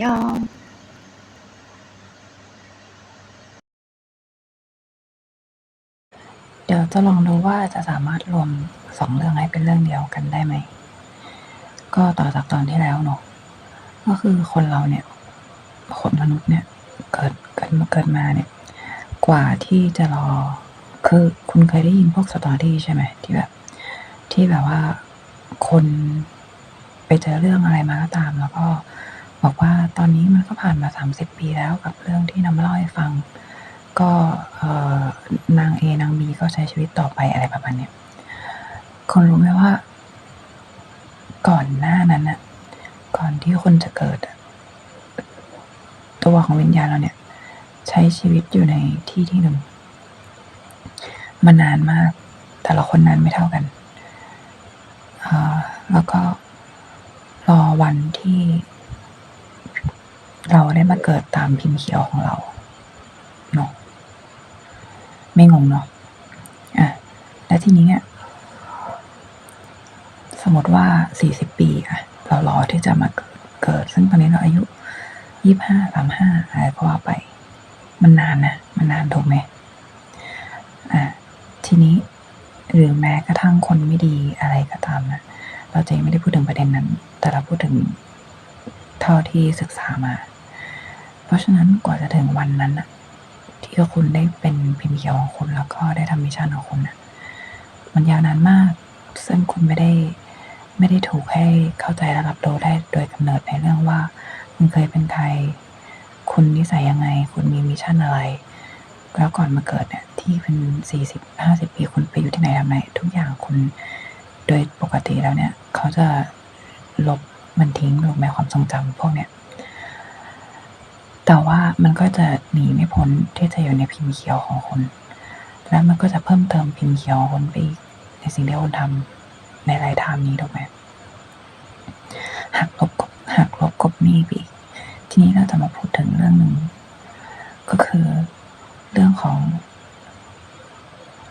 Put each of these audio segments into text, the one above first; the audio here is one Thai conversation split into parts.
ยองเดี๋ยวจะลองดูว่าจะสามารถรวมสองเรื่องให้เป็นเรื่องเดียวกันได้ไหม ก็ต่อจากตอนที่แล้วเนาะก็คือคนเราเนี่ย คนมนุษย์เนี่ยเกิดเกิดมาเกิดมาเนี่ย กว่าที่จะรอ คือคุณเคยได้ยินพวกสตอรี่ใช่ไหมที่แบบ ที่แบบว่าคนไปเจอเรื่องอะไรมาก็ตาม แล้วก็ บอกว่าตอนนี้มันก็ผ่านมาสามสิบปีแล้วกับเรื่องที่นำมาเล่าให้ฟัง ก็นางเอนางบีก็ใช้ชีวิตต่อไปอะไรประมาณนี้คนรู้ไหมว่า ก่อนหน้านั้นน่ะก่อนที่คนจะเกิด ตัวของวิญญาณเราเนี่ย ใช้ชีวิตอยู่ในที่ที่หนึ่งมานานมาก แต่ละคนนานไม่เท่ากันแล้วก็รอวันที่ เราได้มาเกิดตามพิมพ์เขียวของเราเนาะไม่งงเนาะอะแล้วทีนี้เนี่ยสมมติว่าสี่สิบปีอะเรารอที่จะมาเกิดเกิด ซึ่งตอนนี้เราอายุยี่ห้าสามห้าอะไรก็ว่าไป มันนานนะมันนานถูกไหมอะทีนี้หรือแม้กระทั่งคนไม่ดีอะไรก็ตามนะเราจะยังไม่ได้พูดถึงประเด็นนั้น แต่เราพูดถึงเท่าที่ศึกษามา ราะฉะนั้นกว่าจะถึงวันนั้นนะที่คุณได้เป็นพิมพ์เขียวของคุณแล้วก็ได้ทำมิชชั่นของคุณนะมันยาวนานมาก ซึ่งคุณไม่ได้ไม่ได้ถูกให้เข้าใจและรับรู้ได้โดยกำเนิดในเรื่องว่า คุณเคยเป็นใคร คุณนิสัยยังไง คุณมีมิชชั่นอะไร แล้วก่อนมาเกิดเนี่ยที่เป็นสี่สิบห้าสิบปีคุณไปอยู่ที่ไหนทำไหนทุกอย่างคุณโดยปกติแล้วเนี่ย เขาจะลบมันทิ้งลงในความทรงจำพวกเนี้ย แต่ว่ามันก็จะหนีไม่พ้นที่จะอยู่ในพิมพ์เขียวของคุณ แล้วมันก็จะเพิ่มเติมพิมพ์เขียวของคุณไปอีกในสิ่งที่คุณทำในรายทามนี้ถูกไหมหักลบกบหักลบกบหนี้ไปอีก ทีนี้เราจะมาพูดถึงเรื่องหนึ่งก็คือเรื่องของ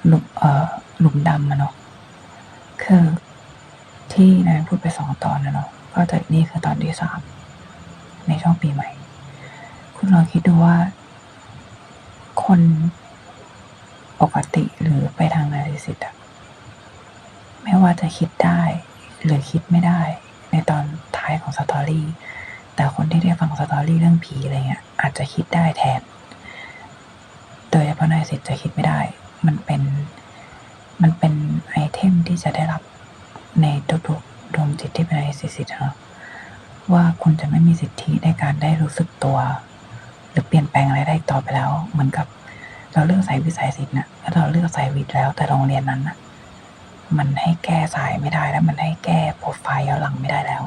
หลุมเอ่อหลุมดำอะเนาะคือที่นายพูดไปสองตอนนะเนาะก็จะนี่คือตอนที่สามในช่วงปีใหม่ คุณลองคิดดูว่า คนปกติหรือไปทางนาริสิตอะไม่ว่าจะคิดได้หรือคิดไม่ได้ ในตอนท้ายของสตอรี่ แต่คนที่ได้ฟังสตอรี่เรื่องผีอะไรเงี้ยอาจจะคิดได้แทน โดยเฉพาะนายสิทธิ์จะคิดไม่ได้ มันเป็นมันเป็นไอเทมที่จะได้รับในทุกๆดวงจิตที่เป็นไอสิสิทธิ์เนะว่าคุณจะไม่มีสิทธิในการได้รู้สึกตัว หรือเปลี่ยนแปลงอะไรได้ต่อไปแล้ว เหมือนกับ เราเลือกสายวิสัยศิลป์นะแล้วเราเลือกสายวิทย์แล้ว แต่โรงเรียนนั้นนะมันให้แก้สายไม่ได้แล้วมันให้แก้โปรไฟล์ย้อนหลังไม่ได้แล้ว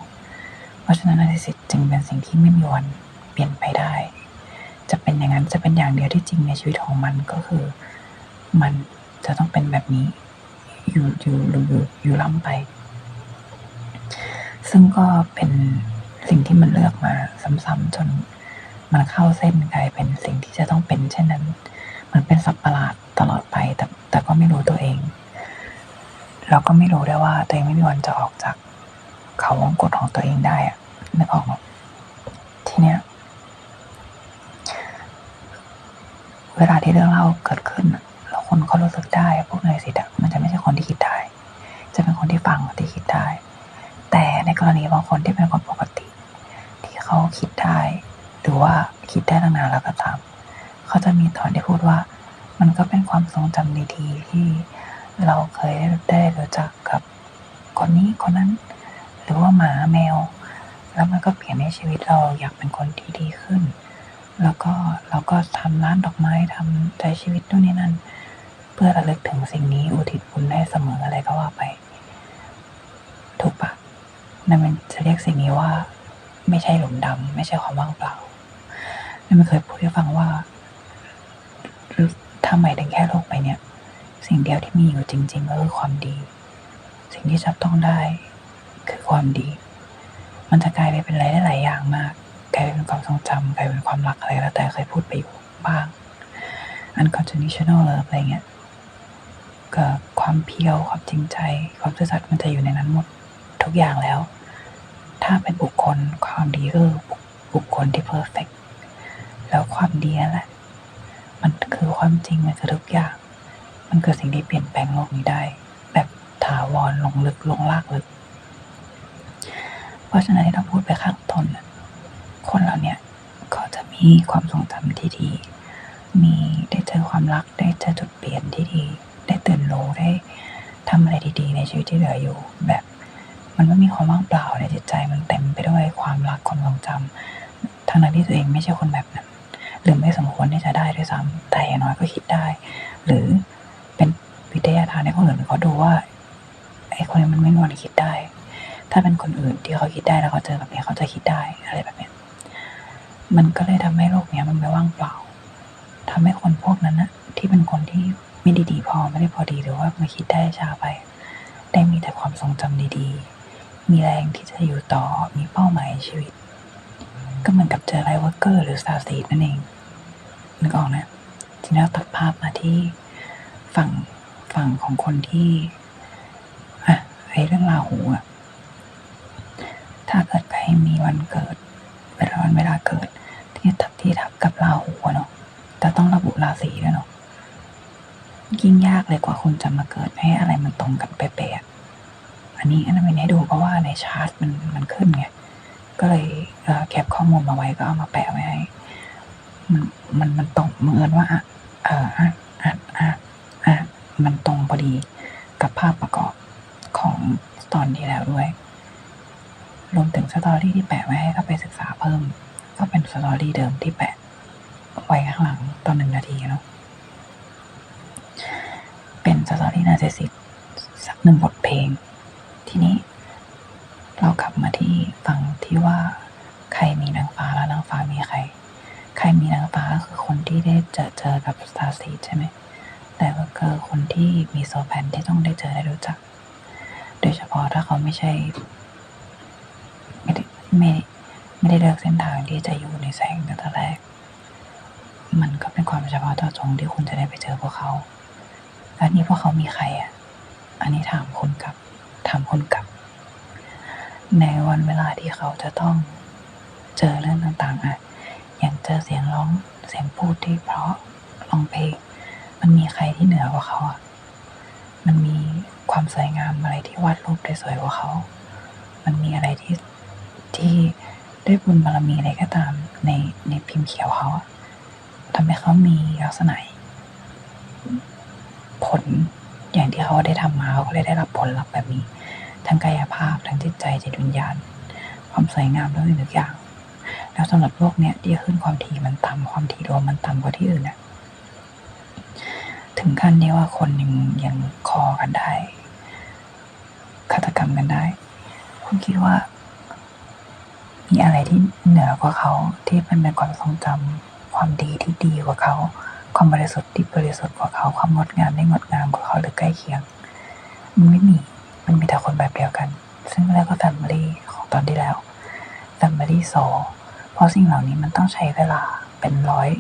เพราะฉะนั้นนิสิทธิ์จึงเป็นสิ่งที่ไม่มีวันเปลี่ยนไปได้ จะเป็นอย่างนั้นจะเป็นอย่างเดียวที่จริงในชีวิตของมันก็คือ มันจะต้องเป็นแบบนี้ อยู่อยู่อยู่อยู่อยู่ล่ำไป ซึ่งก็เป็นสิ่งที่มันเลือกมาซ้ำๆจน มันเข้าเส้นกลายเป็นสิ่งที่จะต้องเป็น เช่นนั้น มันเป็นสับประหลาดตลอดไป แต่แต่ก็ไม่รู้ตัวเอง เราก็ไม่รู้ได้วยว่าตัวเองไม่มีวันจะออกจาก เขาวงกฏของตัวเองได้อะนึกออกทีเนี้ยเวลาที่เรื่องเล่าเกิดขึ้นแล้วคนเขารู้สึกได้พวกนายสิทธิ์มันจะไม่ใช่คนที่คิดได้ จะเป็นคนที่ฟังที่คิดได้ แต่ในกรณีบางคนที่เป็นคนปกติ ที่เขาคิดได้ หรือว่าคิดได้ตั้งนานแล้วก็ตามเขาจะมีตอนที่พูดว่า มันก็เป็นความทรงจำดีๆที่เราเคยได้รู้จักกับคนนี้คนนั้น หรือว่าหมาแมว แล้วมันก็เปลี่ยนให้ชีวิตเราอยากเป็นคนที่ดีขึ้น แล้วก็เราก็ทำร้านดอกไม้ทำใจชีวิตนู่นนี่นั่น เพื่อระลึกถึงสิ่งนี้อุทิศบุญได้เสมออะไรก็ว่าไป ถูกปะนั่นมันจะเรียกสิ่งนี้ว่า ไม่ใช่หลุมดำไม่ใช่ความว่างเปล่า นั่นมันเคยพูดให้ฟังว่าทำไมายถึงแค่โลกไปเนี่ย สิ่งเดียวที่มีอยู่จริง ๆ ก็คือความดี สิ่งที่จับต้องได้ คือความดี มันจะกลายไปเป็นอะไรได้หลายอย่างมาก กลายเป็นความทรงจำกลายเป็นความรักอะไรแล้วแต่เคยพูดไปอยู่บ้าง unconditional love อะไรเงี้ยก็ความเพียวความจริงใจ ความซื่อสัตย์มันจะอยู่ในนั้นหมดทุกอย่างแล้ว ถ้าเป็นบุคคลความดีก็คือบุบุคคลที่เพอร์เฟก แล้วความดีนั่นแหละ มันคือความจริงมันคือทุกอย่าง มันคือสิ่งที่เปลี่ยนแปลงโลกนี้ได้ แบบถาวรลงลึกลงลากลึก เพราะฉะนั้นที่เราพูดไปข้างต้นน่ะคนเราเนี่ยก็จะมีความทรงจำที่ดี มีได้เจอความรัก ได้เจอจุดเปลี่ยนที่ดี ได้ตื่นรู้ได้ทำอะไรดีๆ ในชีวิตที่เหลืออยู่ แบบมันไม่มีความว่างเปล่าในจิตใจมันเต็มไปด้วยความรักความทรงจำทั้งนั้นที่ตัวเองไม่ใช่คนแบบนั้น หรือไม่สมควรที่จะได้ด้วยซ้ำแต่อย่างน้อยก็คิดได้ หรือเป็นวิทยาทานให้คนอื่นเขาดูว่าไอ้คนนี้มันไม่มีวันคิดได้ ถ้าเป็นคนอื่นที่เขาคิดได้แล้วเขาเจอแบบนี้เขาจะคิดได้อะไรแบบนี้มันก็เลยทำให้โลกเนี้ยมันไม่ว่างเปล่าทำให้คนพวกนั้นนะที่เป็นคนที่ไม่ดีพอไม่ได้พอดีหรือว่ามาคิดได้ช้าไป ได้มีแต่ความทรงจำดีๆ มีแรงที่จะอยู่ต่อมีเป้าหมายชีวิต ก็เหมือนกับเจอไลท์วอร์เกอร์หรือซาซีดนั่นเอง นึกออกนะทีนี้เราตัดภาพมาที่ฝั่งฝั่งของคนที่อะไอเรื่องราหูอะถ้าเกิดใครมีวันเกิดเวลาวันเวลาเกิด ที่ทับที่ทับกับราหูเนาะแต่ต้องระบุราศีด้วยเนาะยิ่งยากเลยกว่าคุณจะมาเกิดให้อะไรมันตรงกันเป๊ะๆอันนี้อันนั้นไม่ให้ดูเพราะว่าในชาร์ตมันมันขึ้นไงก็เลยเอ่อแคปข้อมูลมาไว้ก็เอามาแปะไว้ให้ มันมันตรงบังเอิญว่าอะเอออะอะอะอะมันตรงพอดีกับภาพประกอบของตอนที่แล้วด้วย รวมถึงสตอรี่ที่แปะไว้ให้เขาไปศึกษาเพิ่ม ก็เป็นสตอรี่เดิมที่แปะไว้ข้างหลังตอนหนึ่งนาทีเนาะเป็นสตอรี่นาเซสิกสักหนึ่งบทเพลง ทีนี้เรากลับมาที่ฝั่งที่ว่า ที่ได้เจอเจอกับสตาร์ซีใช่ไหม แต่ก็คือคนที่มีโซแพนที่ต้องได้เจอได้รู้จัก โดยเฉพาะถ้าเขาไม่ใช่ ไม่ได้ไม่ไม่ได้เลือกเส้นทางที่จะอยู่ในแสงตั้งแต่แรก มันก็เป็นความเฉพาะเจาะจงที่คุณจะได้ไปเจอพวกเขาแล้วนี่พวกเขามีใครอะ อันนี้ถามคุณกลับ ถามคุณกลับ ในวันเวลาที่เขาจะต้องเจอเรื่องต่างๆอะอย่างเจอเสียงร้อง เสียงพูดที่เพราะร้องเพลง มันมีใครที่เหนือกว่าเขาอะ มันมีความสวยงามอะไรที่วาดรูปได้สวยกว่าเขา มันมีอะไรที่ที่ด้วยบุญบารมีอะไรก็ตามในในพิมพ์เขียวเขาทำให้เขามีลักษณะผลอย่างที่เขาได้ทำมาเขาก็เลยได้รับผลลัพธ์แบบนี้ ทั้งกายภาพทั้งจิตใจจิตวิญญาณ ความสวยงามทุกสิ่งทุกอย่าง แล้วสำหรับโลกเนี้ยที่ขึ้นความถี่มันต่ำความถี่รวมมันต่ำกว่าที่อื่นน่ะถึงขั้นที่ว่าคนยังยังคอกันได้ฆาตกรรมกันได้ คุณคิดว่า มีอะไรที่เหนือกว่าเขาที่มันเป็นความทรงจำความดีที่ดีกว่าเขา ความบริสุทธิ์ที่บริสุทธิ์กว่าเขา ความงดงามที่งดงามกว่าเขาหรือใกล้เคียง มันไม่มี มันมีแต่คนแบบเดียวกัน ซึ่งแล้วก็แฟมิลี่ของตอนที่แล้วแฟมิลี่โซ เพราะสิ่งเหล่านี้มันต้องใช้เวลาเป็นร้อย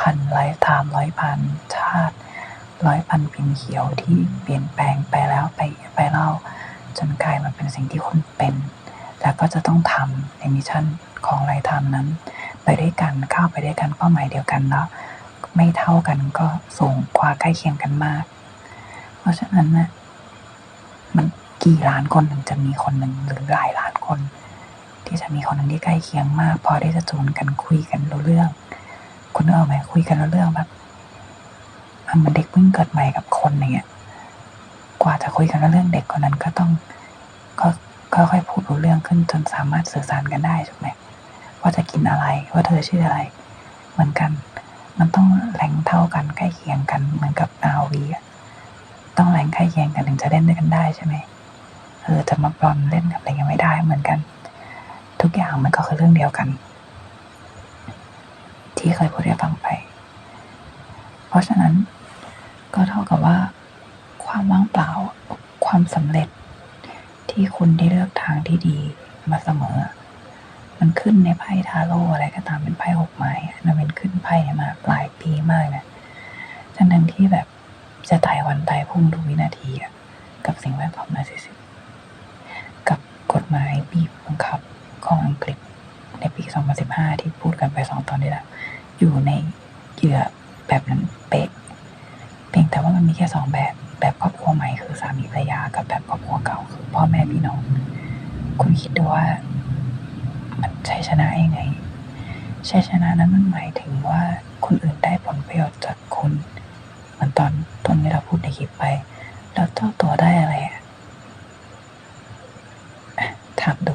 พันไลฟ์ไทม์ร้อยพันชาติ ร้อยพันพิมพ์เขียวที่เปลี่ยนแปลงไปแล้วไปไปเล่า จนกลายมาเป็นสิ่งที่คุณเป็น แล้วก็จะต้องทำในมิชชั่นของไลฟ์ไทม์นั้น ไปด้วยกันเข้าไปด้วยกันเป้าหมายเดียวกันแล้วไม่เท่ากันก็สูงกว่าใกล้เคียงกันมาก เพราะฉะนั้นนะมันกี่ล้านคนถึงจะมีคนหนึ่งหรือหลายล้านคน ที่จะมีคนหนึ่งที่ใกล้เคียงมาก พอที่จะจูนกันคุยกันรู้เรื่อง คุณนึกออกไหมคุยกันรู้เรื่องแบบอะเหมันเด็กเพิ่งเกิดใหม่กับคนอย่างเงี้ยกว่าจะคุยกันรู้เรื่องเด็กคนนั้นก็ต้องก็ก็ค่อยพูดรู้เรื่องขึ้นจนสามารถสื่อสารกันได้ถูกไหมว่าจะกินอะไรว่าเธอชื่ออะไร เหมือนกัน มันต้องแรงเท่ากันใกล้เคียงกันเหมือนกับอาวีต้องแรงใกล้เคียงกันถึงจะเล่นด้วยกันได้ใช่ไหมเออจะมาปลอมเล่นกับอะไรกันไม่ได้เหมือนกัน ทุกอย่างมันก็คือเรื่องเดียวกัน ที่เคยพูดให้ฟังไป เพราะฉะนั้นก็เท่ากับว่า ความว่างเปล่าความสำเร็จที่คุณได้เลือกทางที่ดีมาเสมอ มันขึ้นในไพ่ทาโร่อะไรก็ตามเป็นไพ่หกไม้อะมันเป็นขึ้นไพ่มาหลายปีมากนะทั้งนั้นที่แบบจะตายวันตายพรุ่งทุกวินาทีอะกับสิ่งแวดล้อมนาซิสิกับกฎหมายบีบบังคับ ของอังกฤษในปี 2015 ที่พูดกันไปสองตอนนี้แหละอยู่ในเหยื่อแบบนั้นเป๊ะเพียงแต่ว่ามันมีแค่สองแบบแบบครอบครัวใหม่คือสามีภรรยากับแบบครอบครัวเก่าคือพ่อแม่พี่น้อง คุณคิดดูว่า มันชัยชนะยังไงชัยชนะนั้นมันหมายถึงว่าคนอื่นได้ผลประโยชน์จากคุณเหมือนตอนต้นที่เราพูดในคลิปไป แล้วเจ้าตัวได้อะไรอะอะถามดู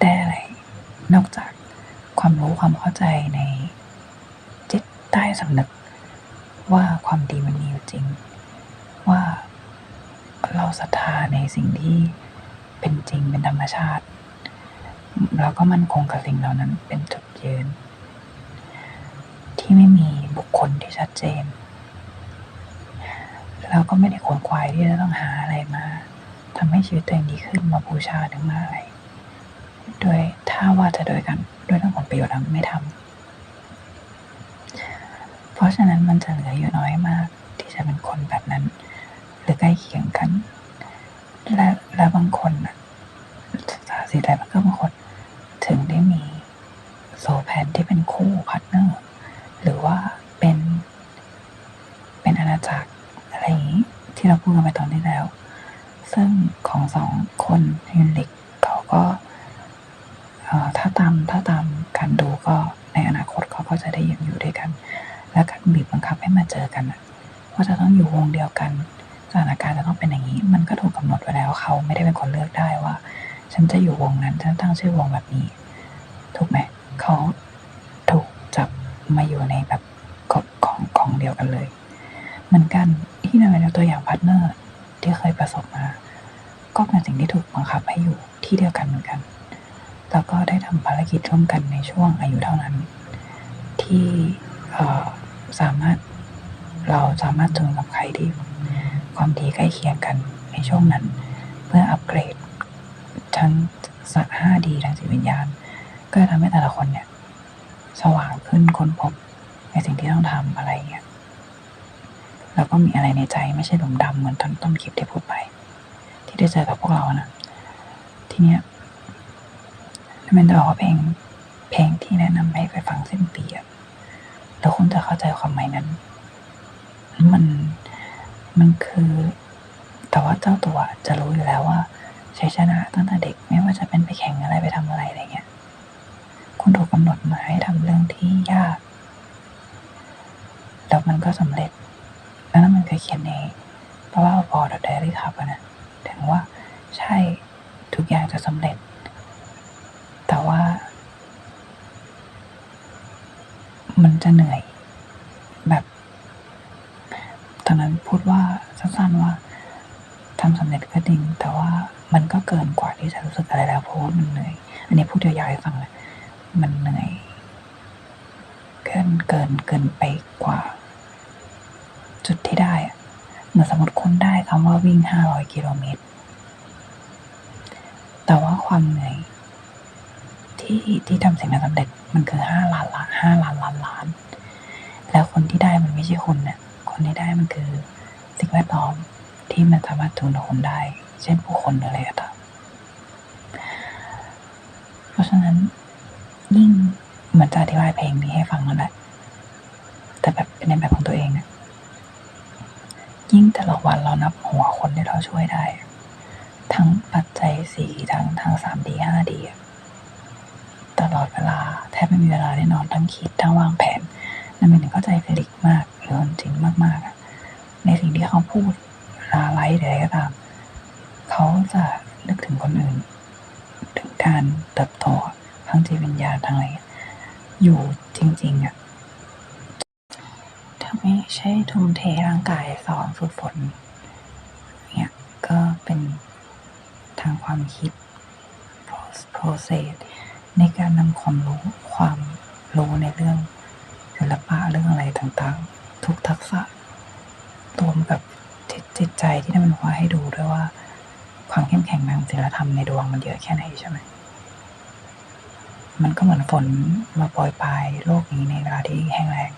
ได้อะไร นอกจากความรู้ความเข้าใจในจิตใต้ สำนึกว่าความดีมันมีอยู่จริง ว่าเราศรัทธาในสิ่งที่เป็นจริงเป็นธรรมชาติ แล้วก็มั่นคงกับสิ่งเหล่านั้นเป็นจุดยืน ที่ไม่มีบุคคลที่ชัดเจน แล้วก็ไม่ได้ขวนขวายที่จะต้องหาอะไรมาทำให้ชีวิตตัวเองดีขึ้นมาบูชาหรือมาอะไร โดยถ้าว่าจะโดยกันด้วยเรื่องผลประโยชน์ไม่ทำ เพราะฉะนั้นมันจะเหลืออยู่น้อยมาก ที่จะเป็นคนแบบนั้น หรือใกล้เคียงกัน และและบางคนน่ะสาสีใดมันก็บางคนถึงได้มีโซแพนที่เป็นคู่พาร์ทเนอร์หรือว่าเป็นเป็นอาณาจักรอะไรอย่างนี้ที่เราพูดกันไปตอนที่แล้ว ซึ่งของสองคนยูนิคเขาก็ถ้าตามถ้าตามการดูก็ในอนาคตเขาก็จะได้ยังอยู่ด้วยกัน ให้มาเจอกันน่ะว่าจะต้องอยู่วงเดียวกันสถานการณ์จะต้องเป็นอย่างนี้ มันก็ถูกกำหนดไว้แล้วเขาไม่ได้เป็นคนเลือกได้ว่า ฉันจะอยู่วงนั้นฉันตั้งชื่อวงแบบนี้ ถูกไหมเขาถูกจับมาอยู่ในแบบกฎของของเดียวกันเลย เหมือนกันที่นำเป็นตัวอย่างพาร์ทเนอร์ที่เคยประสบมา ก็เป็นสิ่งที่ถูกบังคับให้อยู่ที่เดียวกันเหมือนกันแล้วก็ได้ทำภารกิจร่วมกันในช่วงอายุเท่านั้น ที่สามารถ เราสามารถจูนกับใครที่ความดีใกล้เคียงกันในช่วงนั้น เพื่ออัปเกรดทั้งสัตว์ 5D ทางจิตวิญญาณ ก็จะทำให้แต่ละคนเนี่ย สว่างขึ้นค้นพบในสิ่งที่ต้องทำอะไรเงี้ยแล้วก็มีอะไรในใจไม่ใช่หลุมดำเหมือนตอนต้นคลิปที่พูดไป ที่ได้เจอกับพวกเรานะทีเนี้ยมันจะบอกว่าเพลงเพลงที่แนะนำให้ไปฟังสิ้นปีอะแล้วคุณจะเข้าใจความหมายนั้น มันมันคือ แต่ว่าเจ้าตัวจะรู้อยู่แล้วว่าชัยชนะตั้งแต่เด็กไม่ว่าจะเป็นไปแข่งอะไรไปทำอะไรอะไรเงี้ยคุณถูกกำหนดมาให้ทำเรื่องที่ยาก แล้วมันก็สำเร็จ แล้วนั่นมันเคยเขียนในเพราะว่าพอดไดอารี่ทับนะถึงว่าใช่ทุกอย่างจะสำเร็จ แต่ว่า มันจะเหนื่อย แบบ ตอนนั้นพูดว่าสั้นๆว่าทำสำเร็จก็จริง แต่ว่ามันก็เกินกว่าที่จะรู้สึกอะไรแล้ ว่ามันเหนื่อย อันนี้พูดยาวๆให้ฟังเลยมันเหนื่อยเกินเกินเกินไปกว่า จุดที่ได้เหมือนสมมติคุณได้คำว่าวิ่งห้าร้อยกิโลเมตร แต่ว่าความเหนื่อยที่ที่ทำสิ่งนั้นสำเร็จมันคือห้าล้านล้านห้าล้านล้านล้าน แล้วคนที่ได้มันไม่ใช่คุณเนี่ยคนที่ได้มันคือสิ่งแวดล้อมที่มันสามารถจูนคนได้ เช่นผู้คนหรืออะไรก็ตาม ราะฉะนั้นยิ่งเหมือนจะอธิบายเพลงนี้ให้ฟังนั่นแหละแต่แบบเป็นในแบบของตัวเองอะยิ่งแต่ละวันเรานับหัวคนที่เราช่วยได้ ทั้งปัจจัยสี่ทั้งทั้งสามดีห้าดีตลอดเวลาแทบไม่มีเวลาได้นอนทั้งคิดทั้งวางแผนนั่นเป็นหนึ่งเข้าใจเฟลิกมากหรือจริงมากๆอะในสิ่งที่เขาพูดเวลาไลฟ์หรือะไรก็ตาม เขาจะนึกถึงคนอื่น การเติบโตทางจิตวิญญาณทางอะไรอยู่จริงๆอะถ้าไม่ใช่ทุ่มเทร่างกายสอนฝึกฝนเนี่ยก็เป็นทางความคิด process ในการนำความรู้ความรู้ในเรื่องศิลปะเรื่องอะไรต่างๆ ทุกทักษะรวมกับจิตจิตใจที่ได้มันว่าให้ดูด้วยว่า ความเข้มแข็งทางศิลธรรมในดวงมันเยอะแค่ไหนใช่ไหม มันก็เหมือนฝนมาโปรยปลายโลกนี้ในเวลาที่แห้งแล้ง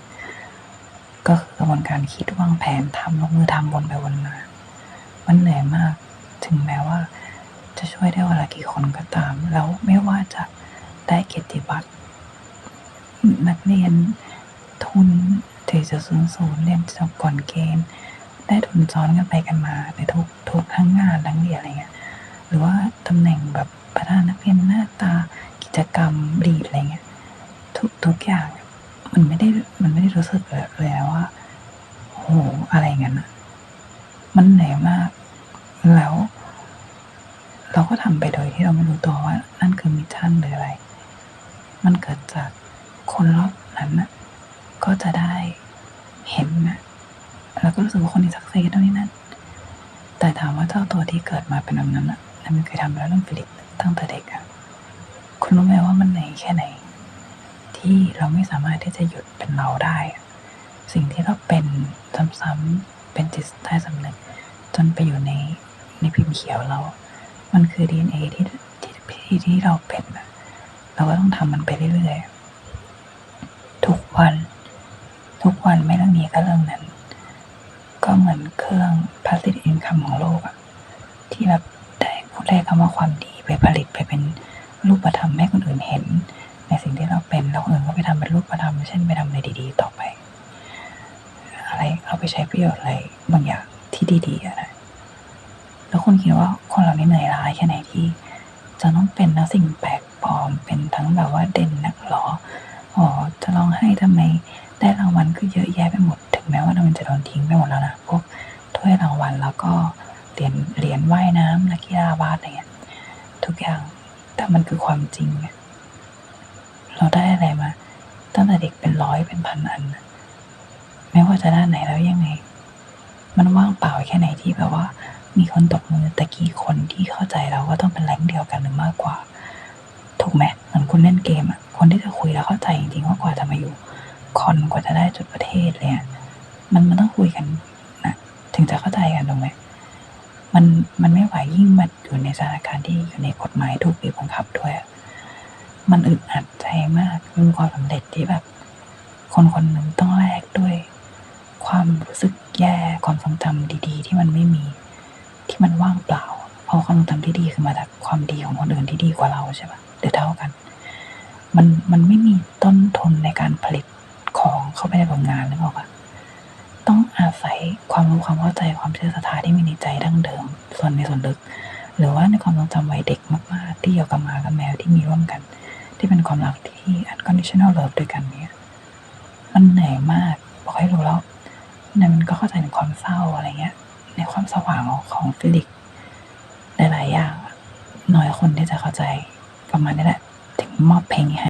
ก็คือกระบวนการคิดวางแผนทำลงมือทำวนไปวนมา มันเหนื่อยมาก ถึงแม้ว่า จะช่วยได้วันละกี่คนก็ตาม แล้วไม่ว่าจะได้เกียรติบัตรนักเรียนทุนถือจะสูงสูงเรียนจบก่อนเกณฑ์ ได้ทุนซ้อนกันไปกันมาในทุกทุกทั้งงานทั้งเรียนอะไรเงี้ยหรือว่าตำแหน่งแบบประธานนักเรียนหน้าตา กิจกรรมรีดอะไรเงี้ยทุกทุกอย่างมันไม่ได้มันไม่ได้รู้สึกเลยเลยว่าโอ้โหอะไรเงี้ยมันเหนื่อยมาก แล้ว เราก็ทำไปโดยที่เราไม่รู้ตัวว่า นั่นคือมิชชั่นหรืออะไร มันเกิดจากคนรอบนั้นนะก็จะได้เห็นนะแล้วก็รู้สึกว่าคนนี้สักเซสเท่านี้นั่นแต่ถามว่าเจ้าตัวที่เกิดมาเป็นแบบนั้นอะแล้วมันเคยทำแล้วเรื่องฟิลิปตั้งแต่เด็กอะ คุณรู้ไหมว่ามันเหนแค่ไหน ที่เราไม่สามารถที่จะหยุดเป็นเราได้ สิ่งที่เราเป็นซ้ำๆเป็นจิตใต้สำนึกจนไปอยู่ในในพิมพ์เขียวเรา มันคือ DNA ที่ที่ที่ที่เราเป็นเราก็ต้องทำมันไปเรื่อยๆ ทุกวัน ทุกวันไม่เรื่องนี้ก็เรื่องนั้น ก็เหมือนเครื่องผลิตอินคัมของโลกอะที่แบบได้พูดได้คำว่าความดีไปผลิตไปเป็น รูปธรรมให้คนอื่นเห็น ในสิ่งที่เราเป็นแล้วคนอื่นก็ไปทำเป็นรูปธรรมเช่นไปทำอะไรดี ๆ ต่อไป อะไรเอาไปใช้ประโยชน์อะไรบางอย่างที่ดีๆอะนะแล้วคุณคิดว่าคนเรานี่เหนื่อยล้าแค่ไหนที่ จะต้องเป็นทั้งสิ่งแปลกปลอมเป็นทั้งแบบว่าเด่นนักหรออ๋อจะร้องไห้ทำไมได้รางวัลก็เยอะแยะไปหมด ถึงแม้ว่ามันจะโดนทิ้งไปหมดแล้วนะพวกถ้วยรางวัลแล้วก็เหรียญเหรียญว่ายน้ำนักกีฬาบาสอะไรเงี้ยทุกอย่าง แต่มันคือความจริง เราได้อะไรมา ตั้งแต่เด็กเป็นร้อยเป็นพันอันนะไม่ว่าจะด้านไหนแล้วยังไง มันว่างเปล่าแค่ไหนที่แบบว่า มีคนตบมือแต่กี่คนที่เข้าใจเราว่าต้องเป็นแรงเดียวกันหรือมากกว่า ถูกไหมเหมือนคุณเล่นเกมอะคนที่จะคุยแล้วเข้าใจจริงๆว่ากว่าจะมาอยู่ คอนกว่าจะได้จุดประเทศเลยมันมันต้องคุยกันนะถึงจะเข้าใจกันถูกไหม มันมันไม่ไหวยิ่งมาอยู่ในสถานการณ์ที่อยู่ในกฎหมายถูกบีบบังคับด้วย มันอึดอัดใจมากมันเป็นความสำเร็จที่แบบ คนคนหนึ่งต้องแลกด้วย ความรู้สึกแย่ความทรงจำดีๆ ที่มันไม่มี ที่มันว่างเปล่า เพราะความทรงจำที่ดีคือมาจากความดีของคนอื่นที่ดีกว่าเราใช่ปะหรือเท่ากัน มันมันไม่มีต้นทุนในการผลิตของเข้าไปในโรงงานนึกออกปะ ต้องอาศัยความรู้ความเข้าใจความเชื่อศรัทธาที่มีในใจดั้งเดิม ส่วนในส่วนลึก หรือว่าในความทรงจำวัยเด็กมากๆ ที่เกี่ยวกับหมากับแมวที่มีร่วมกัน ที่เป็นความรักที่ unconditional love ด้วยกันเนี่ยมันเหนื่อยมากบอกให้รู้แล้วนี่ยมันก็เข้าใจถึงความเศร้าอะไรเงี้ย ในความสว่างของฟิลิกหลายๆอย่างน้อยคนที่จะเข้าใจประมาณนี้แหละ ถึงมอบเพลงให้